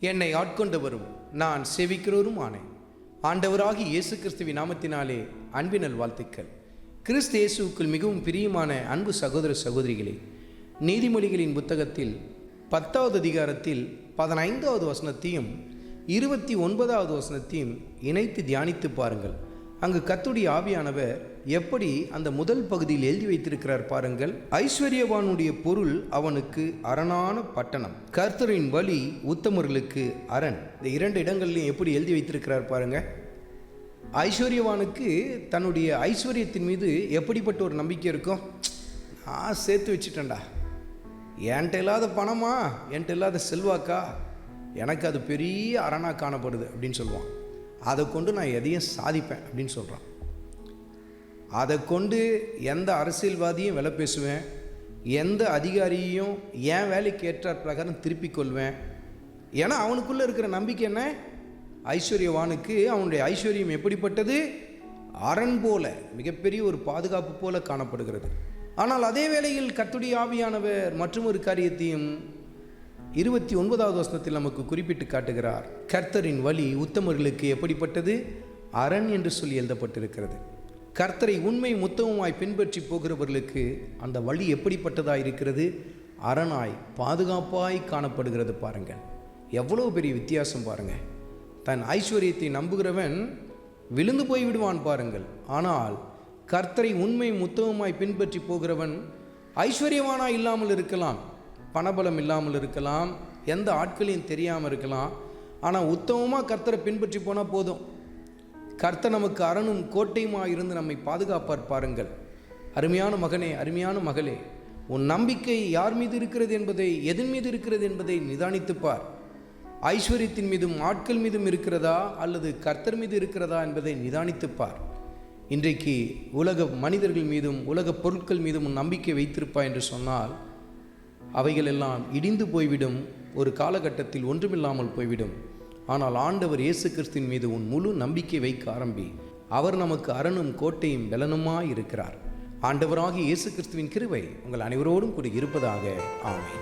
என்னை ஆட்கொண்டவரும் நான் செவிக்கிறோரும் ஆனேன். ஆண்டவராகி இயேசு கிறிஸ்துவ நாமத்தினாலே அன்பினல் வாழ்த்துக்கள். கிறிஸ்து இயேசுவுக்குள் மிகவும் பிரியமான அன்பு சகோதர சகோதரிகளே நீதிமொழிகளின் புத்தகத்தில் பத்தாவது அதிகாரத்தில் பதினைந்தாவது வசனத்தையும் இருபத்தி ஒன்பதாவது வசனத்தையும் இணைத்து தியானித்து பாருங்கள். அங்கு கத்துடைய ஆவியானவர் எப்படி அந்த முதல் பகுதியில் எழுதி வைத்திருக்கிறார் பாருங்கள். ஐஸ்வர்யவானுடைய பொருள் அவனுக்கு அரணான பட்டணம். கர்த்தரின் வழி உத்தமர்களுக்கு அரண். இந்த இரண்டு இடங்கள்லையும் எப்படி எழுதி வைத்திருக்கிறார் பாருங்க. ஐஸ்வர்யவானுக்கு தன்னுடைய ஐஸ்வர்யத்தின் மீது எப்படிப்பட்ட ஒரு நம்பிக்கை இருக்கும் நான் சேர்த்து வச்சுட்டேன்டா. என்கிட்ட இல்லாத பணமா? என்கிட்ட இல்லாத செல்வாக்கா? எனக்கு அது பெரிய அரணாக காணப்படுது அப்படின்னு சொல்லுவான். அதை கொண்டு நான் எதையும் சாதிப்பேன் அப்படின்னு சொல்கிறான் அதை கொண்டு எந்த அரசியல்வாதியும் விலை பேசுவேன் எந்த அதிகாரியையும் என் வேலைக்கு ஏற்றார் பிரகாரம் திருப்பிக் கொள்வேன். ஏன்னா அவனுக்குள்ளே இருக்கிற நம்பிக்கை என்ன? ஐஸ்வர்யவானுக்கு அவனுடைய ஐஸ்வர்யம் எப்படிப்பட்டது? அரண் போல மிகப்பெரிய ஒரு பாதுகாப்பு போல காணப்படுகிறது. ஆனால் அதே வேளையில் கத்துடி ஆவியானவர் மற்றும் ஒரு காரியத்தையும் இருபத்தி ஒன்பதாவது வசனத்தில் நமக்கு குறிப்பிட்டு காட்டுகிறார் கர்த்தரின் வழி உத்தமர்களுக்கு எப்படிப்பட்டது? அரண் என்று சொல்லி எழுதப்பட்டிருக்கிறது. கர்த்தரை உண்மை உத்தமமாய் பின்பற்றி போகிறவர்களுக்கு அந்த வழி எப்படிப்பட்டதாக இருக்கிறது? அரணாய் பாதுகாப்பாய் காணப்படுகிறது பாருங்கள். எவ்வளோ பெரிய வித்தியாசம் பாருங்கள் தன் ஐஸ்வர்யத்தை நம்புகிறவன் விழுந்து போய் விடுவான் பாருங்கள். ஆனால் கர்த்தரை உண்மை முத்தவமாய் பின்பற்றி போகிறவன் ஐஸ்வர்யவானா இல்லாமல் இருக்கலாம். பணபலம் இல்லாமல் இருக்கலாம் எந்த ஆட்களையும் தெரியாமல் இருக்கலாம். ஆனால் உத்தமமாக கர்த்தரை பின்பற்றி போனால் போதும். கர்த்தர் நமக்கு அரணும் கோட்டையுமாக இருந்து நம்மை பாதுகாப்பார் பாருங்கள். அருமையான மகனே அருமையான மகளே உன் நம்பிக்கை யார் மீது இருக்கிறது என்பதை எதன் மீது இருக்கிறது என்பதை நிதானித்துப்பார். ஐஸ்வர்யத்தின் மீதும் ஆட்கள் மீதும் இருக்கிறதா அல்லது கர்த்தர் மீது இருக்கிறதா என்பதை நிதானித்துப்பார். இன்றைக்கு உலக மனிதர்கள் மீதும் உலக பொருட்கள் மீதும் உன் நம்பிக்கை வைத்திருப்பா என்று சொன்னால் அவைகள் எல்லாம் இடிந்து போய்விடும். ஒரு காலகட்டத்தில் ஒன்றுமில்லாமல் போய்விடும். ஆனால் ஆண்டவர் இயேசு கிறிஸ்துவின் மீது உன் முழு நம்பிக்கை வைக்க ஆரம்பி அவர் நமக்கு அரணும் கோட்டையும் பலனுமாய் இருக்கிறார். ஆண்டவராகிய இயேசு கிறிஸ்துவின் கிருவை உங்கள் அனைவரோடும் கூட இருப்பதாக. ஆமை